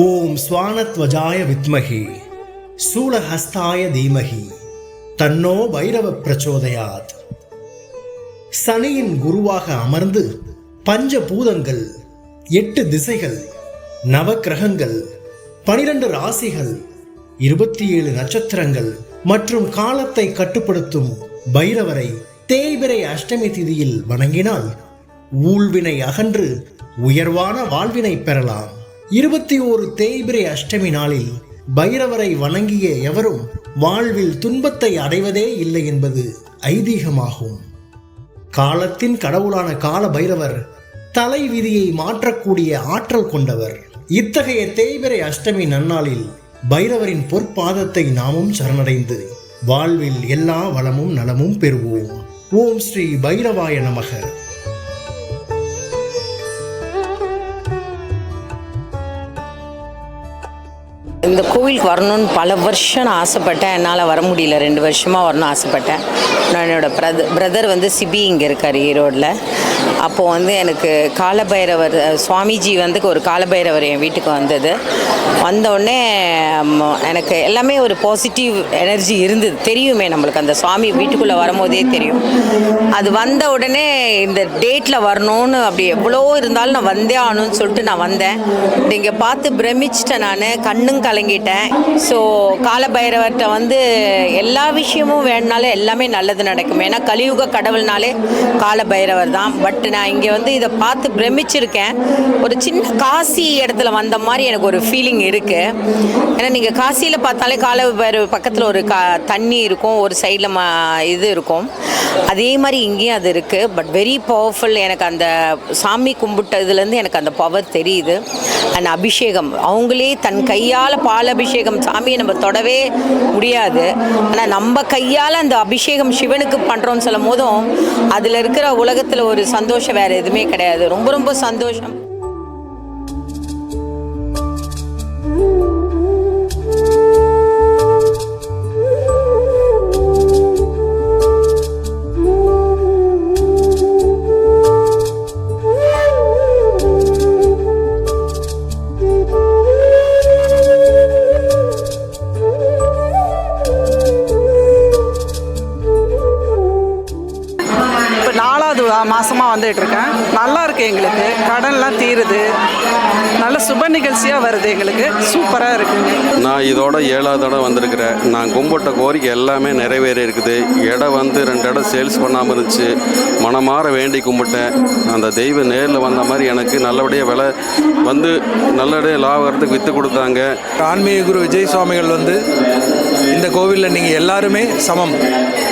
ஓம் ஸ்வானத்வஜாய வித்மகி சூலஹஸ்தாய தீமகி தன்னோ பைரவ பிரச்சோதயாத். சனியின் குருவாக அமர்ந்து பஞ்சபூதங்கள் எட்டு திசைகள் நவக்கிரகங்கள் பனிரெண்டு ராசிகள் இருபத்தி ஏழு நட்சத்திரங்கள் மற்றும் காலத்தை கட்டுப்படுத்தும் பைரவரை தேய்பிரை அஷ்டமி திதியில் வணங்கினால் ஊழ்வினை அகன்று உயர்வான வாழ்வினை பெறலாம். இருபத்தி ஓரு தேய்பிரை அஷ்டமி நாளில் பைரவரை வணங்கிய எவரும் வாழ்வில் துன்பத்தை அடைவதே இல்லை என்பது ஐதீகமாகும். காலத்தின் கடவுளான கால பைரவர் தலை விதியை மாற்றக்கூடிய ஆற்றல் கொண்டவர். இத்தகைய தேய்பிரை அஷ்டமி நன்னாளில் பைரவரின் பொற்பாதத்தை நாமும் சரணடைந்து வாழ்வில் எல்லா வளமும் நலமும் பெறுவோம். ஓம் ஸ்ரீ பைரவாய நமக. இந்த கோவிலுக்கு வரணும்னு பல வருஷம் நான் ஆசைப்பட்டேன். என்னால் வர முடியல. ரெண்டு வருஷமாக வரணும்னு ஆசைப்பட்டேன். நான் என்னோடய பிரத பிரதர் வந்து சிபி இங்கே இருக்கார் ஈரோடில். அப்போது வந்து எனக்கு காலபைரவர் சுவாமிஜி வந்து ஒரு காலபைரவர் என் வீட்டுக்கு வந்தது. வந்த உடனே எனக்கு எல்லாமே ஒரு பாசிட்டிவ் எனர்ஜி இருந்தது. தெரியுமே நம்மளுக்கு அந்த சுவாமி வீட்டுக்குள்ளே வரும்போதே தெரியும். அது வந்த உடனே இந்த டேட்டில் வரணும்னு அப்படி எவ்வளோ இருந்தாலும் நான் வந்தே ஆகணும்னு சொல்லிட்டு நான் வந்தேன். இங்கே பார்த்து பிரமிச்சிட்டேன் நான். கண்ணும் கலங்கிட்டேன் ஸோ காலபைரவர்கிட்ட வந்து எல்லா விஷயமும் வேணுனாலும் எல்லாமே நல்லது நடக்கும். ஏன்னா கலியுக கடவுள்னாலே காலபைரவர் தான். பட் நான் இங்கே வந்து இதை பார்த்து பிரமிச்சிருக்கேன். ஒரு சின்ன காசி இடத்துல வந்த மாதிரி எனக்கு ஒரு ஃபீலிங் இருக்குது ஏன்னா நீங்கள் காசியில் பார்த்தாலே காலபைரவர் பக்கத்தில் ஒரு கா தண்ணி இருக்கும். ஒரு சைடில் ம இது இருக்கும். அதே மாதிரி இங்கேயும் அது இருக்குது பட் வெரி பவர்ஃபுல் எனக்கு அந்த சாமி கும்பிட்டதுலேருந்து எனக்கு அந்த பவர் தெரியுது. அந்த அபிஷேகம். அவங்களே தன் கையால் பால் அபிஷேகம் சாமியை நம்ம தொடவே முடியாது. ஆனால் நம்ம கையால் அந்த அபிஷேகம் சிவனுக்கு பண்ணுறோம்னு சொல்லும் போதும் அதில் இருக்கிற உலகத்தில் ஒரு சந்தோஷம் வேறு எதுவுமே கிடையாது. ரொம்ப ரொம்ப சந்தோஷம். எங்களுக்கு கடன்லாம் தீருது. நல்ல சுப நிகழ்ச்சியாக வருது எங்களுக்கு. சூப்பராக இருக்குங்க நான் இதோட ஏழாவது இடம் வந்திருக்கிறேன். நான் கும்பிட்ட கோரிக்கை எல்லாமே நிறைவேறி இருக்குது இடம் வந்து ரெண்டு இடம் சேல்ஸ் பண்ணாமல் இருந்துச்சு. மனமாற வேண்டி கும்பிட்டேன். அந்த தெய்வம் நேரில் வந்த மாதிரி எனக்கு நல்லபடியாக விலை வந்து நல்லபடியாக லாபகரத்துக்கு விற்று கொடுத்தாங்க. ஆன்மீக குரு விஜய் சுவாமிகள் வந்து இந்த கோவிலில் நீங்கள் எல்லாருமே சமம்.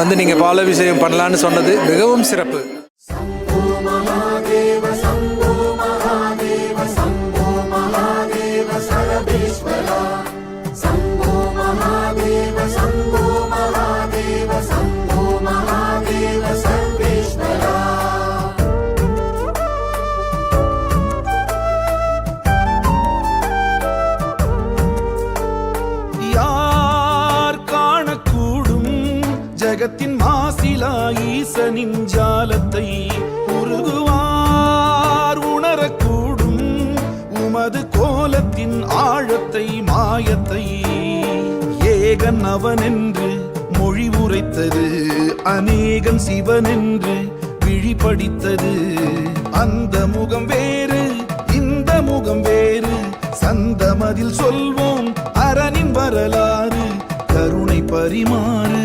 வந்து நீங்கள் பாலாபிஷேகம் பண்ணலான்னு சொன்னது மிகவும் சிறப்பு. உலகத்தின் மாசிலா ஈசனின் ஜாலத்தை உருகுவார் உணரக்கூடும் உமது கோலத்தின் ஆழத்தை மாயத்தை. ஏகன் அவனென்று மொழி உரைத்தது அநேகன் சிவனென்று விழிபடித்தது அந்த முகம் வேறு இந்த முகம் வேறு. சந்தமதில் சொல்வோம் அரணின் வரலாறு கருணை பரிமாறு.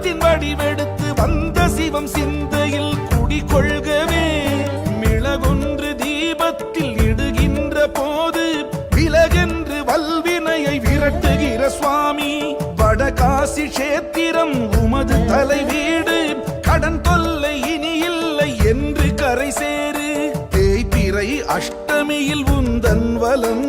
சிவத்தின் வடிவெடுத்து வந்த சிவம் சிந்தையில் குடிகொள்கவே. மிளகொன்று தீபத்தில் இடுகின்ற போது விலகென்று வல்வினையை விரட்டுகிற சுவாமி. வடகாசி கஷேத்திரம் உமது தலை வீடு கடன் தொல்லை இனி இல்லை என்று கரை சேரு தேய்பிறை அஷ்டமியில் உந்தன் வலம்.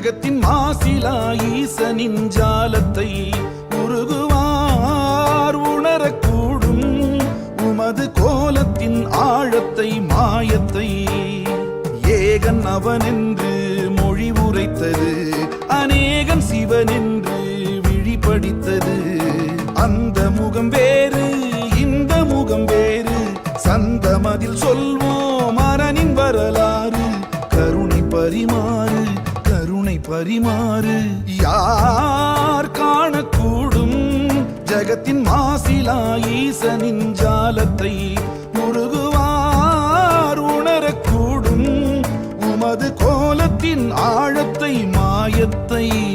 ஜகத்தின் மாசிலா ஈசனின் ஜாலத்தை உருகுவார். உணரக்கூடும் உமது கோலத்தின் ஆழத்தை மாயத்தை. ஏகன் அவனென்று முகம் வேறு இந்த முகம் வேறு. சந்தமதில் சொல்வோம் அரணின் வரலாறு. கருணை பரிமாறு கருணை பரிமாறு. யார் காணக்கூடும் ஜகத்தின் மாசிலா ஈசனின் ஜாலத்தை. முருகுவார் உணரக்கூடும் உமது கோலத்தின் ஆழத்தை மாயத்தை.